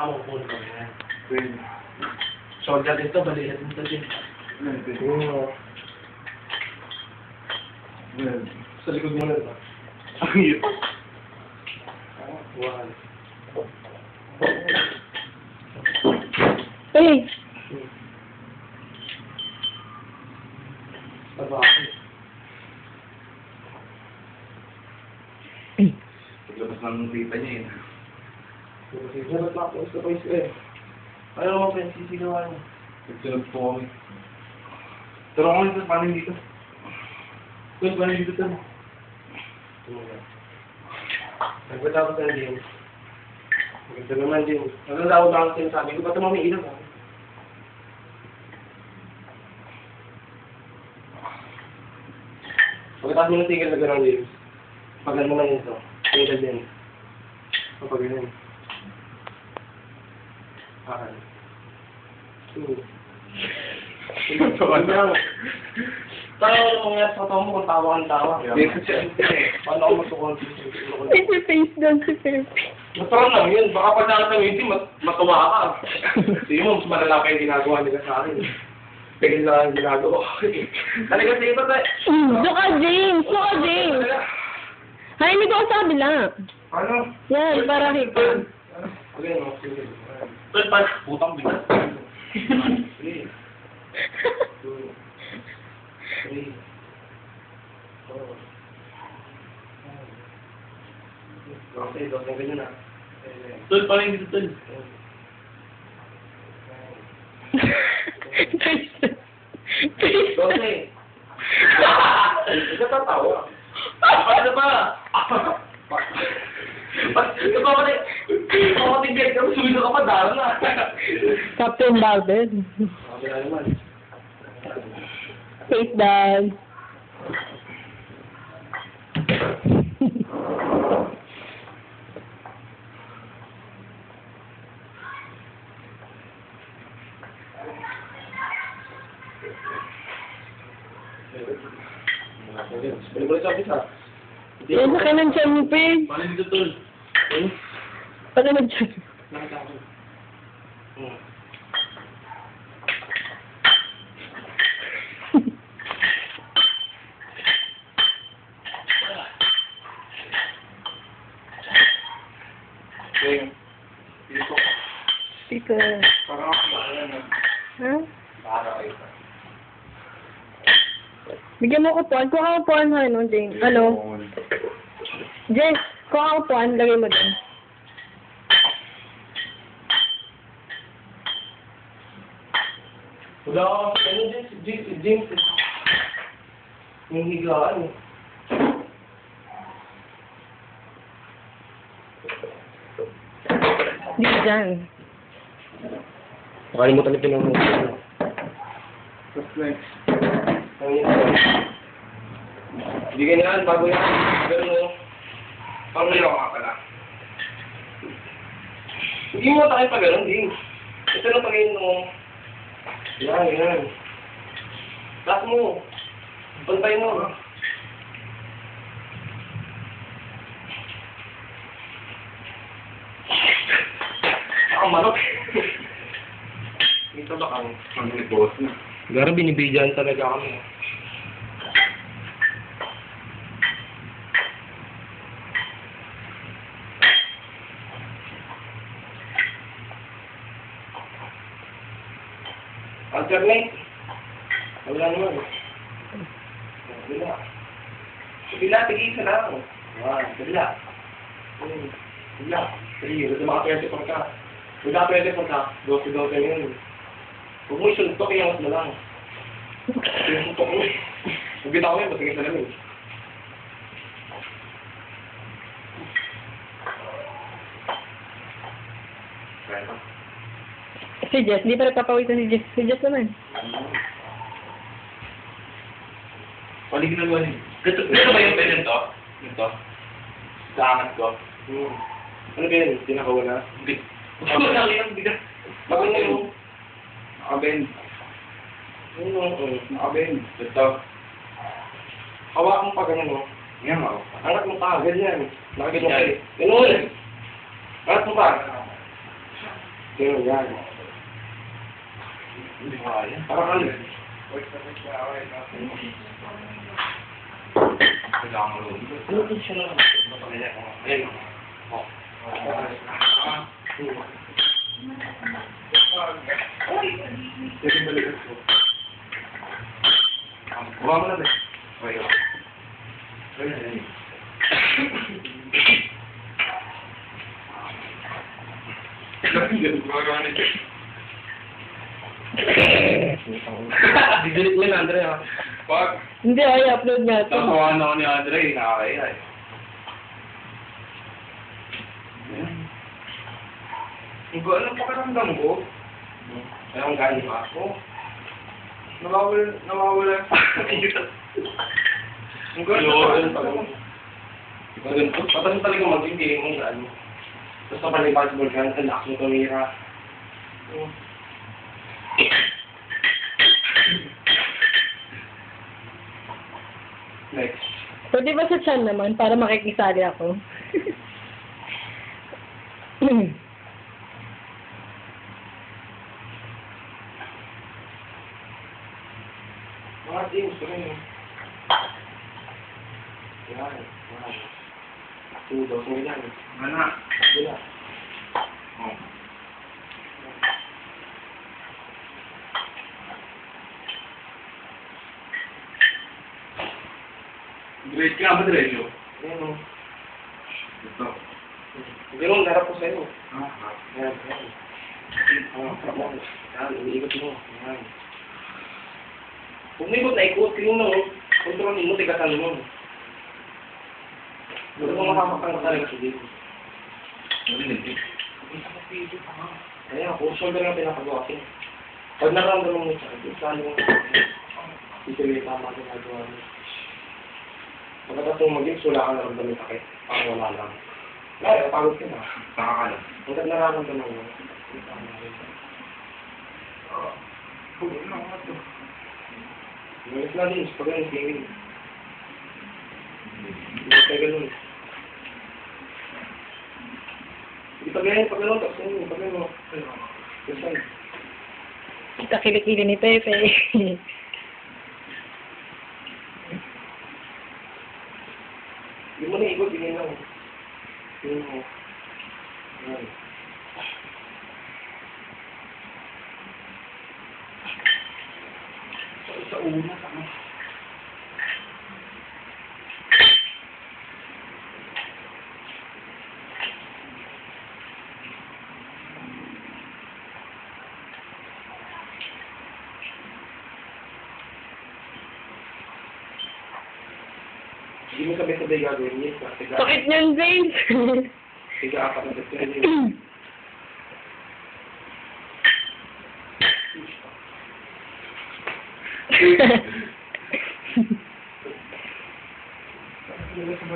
Kamupon ko yan. Pwede. Soldier din to, balikat din to din. Oo. Sa likod mo na ito. Ang hirap. One. Hey! Tabaki. Paglabas ng tita niya yun. Sarap lang ako sa voice eh. Ano mo yung sisigawan mo? Nagsunod po kami. Pero ako dito, paano dito? Wait, paano dito to? Nagpunta ako sa James. Maganda naman, James. Maganda ako ba ang sinasabi ko? Ba't naman may ilaw? ah? Pagkatapos mo ng tigil na gano'n, James. Pagal mo lang yun to. Tigil din. Kapag ganun. Akan. Two. Tumatawa na. Tayo ano mangyari sa tawa mo kung tawa kang tawa. Hindi ko. Paano ako matukonti? May si face down si Pepe. Masarap lang yun. Baka pag nakakamitin, mat matuwa ka. Sige mo, mas malala pa yung ginagawa nila sa akin. Pagin lang ang ginagawa ko. Talaga sa iba tayo. Doon ka, James! Doon ka, James! Hay, hindi ko sa kabila. Ano? Yan, para kita. Okay, no? Pero pa, putang bigat. Three. Two. Three. Four. five. Okay, dos, ganyan na. Tol, paano dito, tol? Face. Face. Dose. Ito tatawa. Ano ba? Ito pa pati, gate ka, sumiso ka pa, daro na. Captain naman. Face down. Balik-balik sa office ha. Yan, laki ng tiyan mo, Pe. Paano dito, tol? Pati ng tiyan. Nakita ko. Hmm. Kaya, dito. Dito. Parang ako kaya na. Ha? Bigyan mo ko puan. Kung ako puan ha, no, James. Ano? Jess, kung ako puan, lagay mo din. Ka, ano James, James, James. Yung higaan eh. Di dyan. Nakalimutan na. Tapos next. Ang yun. Hindi ganyan, bago yan. Pero, panglayo ka pala. Hindi mo tayo pa ganun, James. Ito na pag mo. Yan, yan. Taas mo. Pantay mo. Ang manok. Ito ba kang... Ano ni boss na? Gara binibidyan talaga kami. Alternate. Wala naman. Kabila. Kabila, tigisa lang. One, kabila. Hmm, Kabila. Three, gusto maka 24 ka. Wala 24 ka, 12-12 yun. Huwag mo isuntok, iyangat mo lang. Isuntok mo. Huwag bitaw mo yun, masakit na namin. Kaya pa. Si Jess, di pa nagpapawisan si Jess. Si Jess naman. Palig na luwan. Ganito ganito ba yung pwede to? Ito? Sa angat ko? Hmm. Ano ba yun? Tinakawa na? Hindi. Wala yan, bigat. Bakit na yun? Nakabend. Ano? ano? Nakabend. Ito. Hawak mo pa ganun, no? Yan ako. Angat mo pa, ganyan. Nakagano ka eh. Ganun. Angat mo pa. Pero yan. Hindi ko Didelete mo yun, Andre, ha? Pag Hindi, ay, upload nga ito. nakawa na ako ni Andre, nakakaya eh. Ko alam pakiramdam ko. Ayong galing pa ako. Nawawala, nawawala. Ang gano'n Ayoko. pa rin pag Ganito, patanong talaga maging feeling mo saan mo. Tapos kapag basketball ka, ang lakas mo tumira. Next. Pwede ba sa chan naman, para makikisali ako? Mga teams rin. Yan, yan. Mo yan. Mana? Wala. Oh. Grade ka ba diretso? Yan o. Ito. Hindi mo, narap ko sa'yo. Ah, Yan, yan. Ah, tapos. Yan, iniikot mo. Yan. Kung may ikot na ikot, mo. Kontrolin mo, tigatan mo. Huwag mo makakapang ka talaga sa dito. Kaya, kung shoulder na pinapagawa ko. Pag naramdaman mo siya, di sali mo. Dito yung tama ang ginagawa mo. Pagkatapos mo mag-gigs, wala kang naramdaman yung sakit. Parang wala lang. Wala, pagod ka na. Saka ka lang. Hanggat nararamdaman mo. tama yun. Ngayon na din, pag ganun, tingin. Hindi ka ganun. Hindi pag ganun, pag ganun, tapos ganun, pag ganun. Kita kilikili ni Pepe. mo na ikot, hindi lang. Hindi mo. Yan. Sa, sa una, sama. Hindi mo sabay-sabay gagawin yun. Ga- Sakit niyan, James. Tiga apat na dito yun.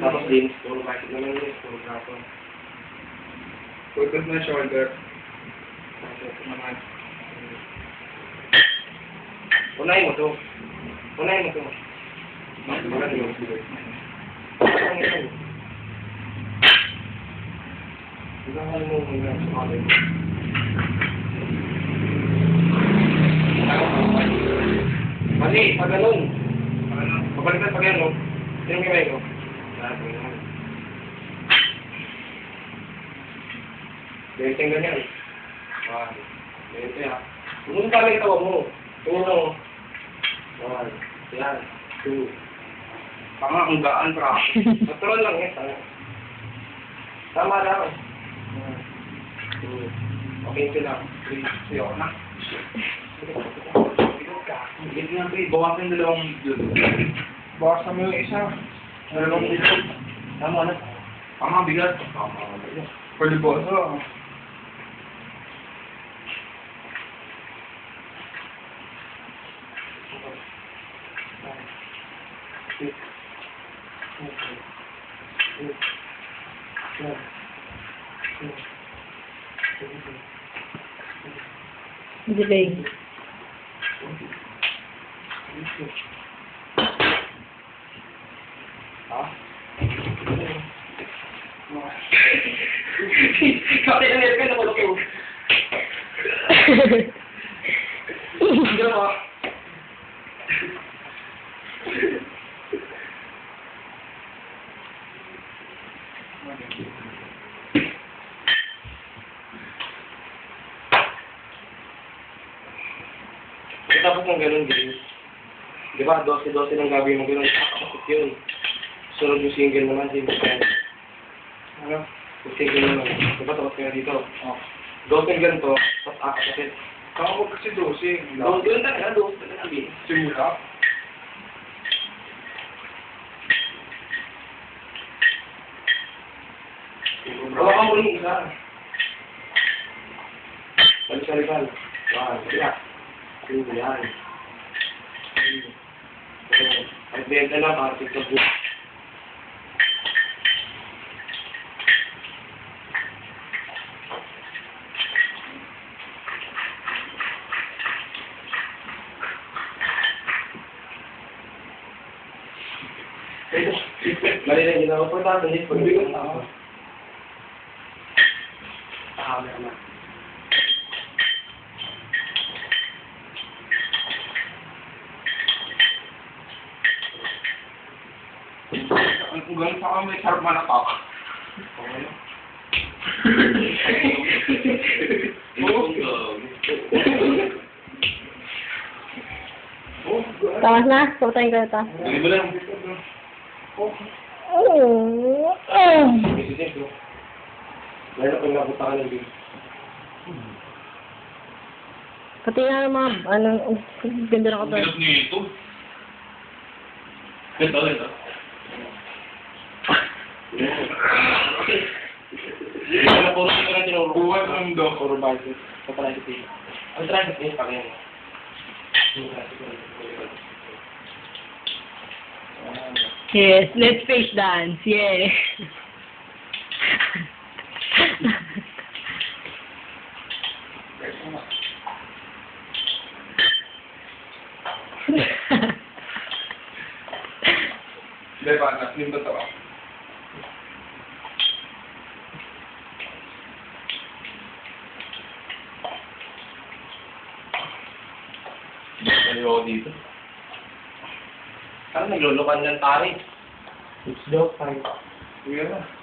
Tapos din, puro bakit naman yun, puro braso. Pagkas na shoulder. Naman. Unahin mo to. Unahin mo to. Unahin mo. Unahin Mali, pag ganun. Pabalik na pag ganun. Sino yung kamay ko? Ganyan ganyan. One. Ganyan yan. Kung kami itawa mo. Uno. One. Yan. Two. Tama, ang gaan, pra. Control lang yan. Tama. Tama lang. Two. Okay, ito lang. Three. Ayoko na. Hindi nga, pre. Bawasan yung dalawang yun. Bawasan mo yung isa. Dalawang dito. Tama na. Tama, bigat. Tama. Pwede po. So, Delay. Ha? Kasi na ka na malaki. Hindi mo. James. Di ba, 12-12 ng gagawin mo ganun. Kapit yun. Sunod yung single naman, James. Ano? Yung single naman. Di ba, tapos kaya dito? Oh. 12 yung ganito, tapos akat kapit. Saka ko kasi dosing. Doon, doon talaga, doon talaga, James. Simula. Hawakan mo rin yung isa. Balik-balikan. Yan, kaya. Two, yan. Ay, benta na, para tiktok mo. Mali na ginawa po tayo, hindi ko tama. Tama na. Ang galing sa kami, sarap manapak. Tamas na? Putayin ko ito. Dali mo lang. Oh. Oh. Lalo ka ng. Pati nga ng mga, ano, ganda na ko Ang to. hirap nito. Ganito, ganito. Ano, puro ito na tinuro. Buwan ng do. Puro bicycle. Sa tricycle. Ang tricycle niya, pakyan. Yes, let's face dance. Yeah. Hindi pa, naslim ba ito? Ano ako dito? Parang naglulukan ng pare. It's pare. Kuya na.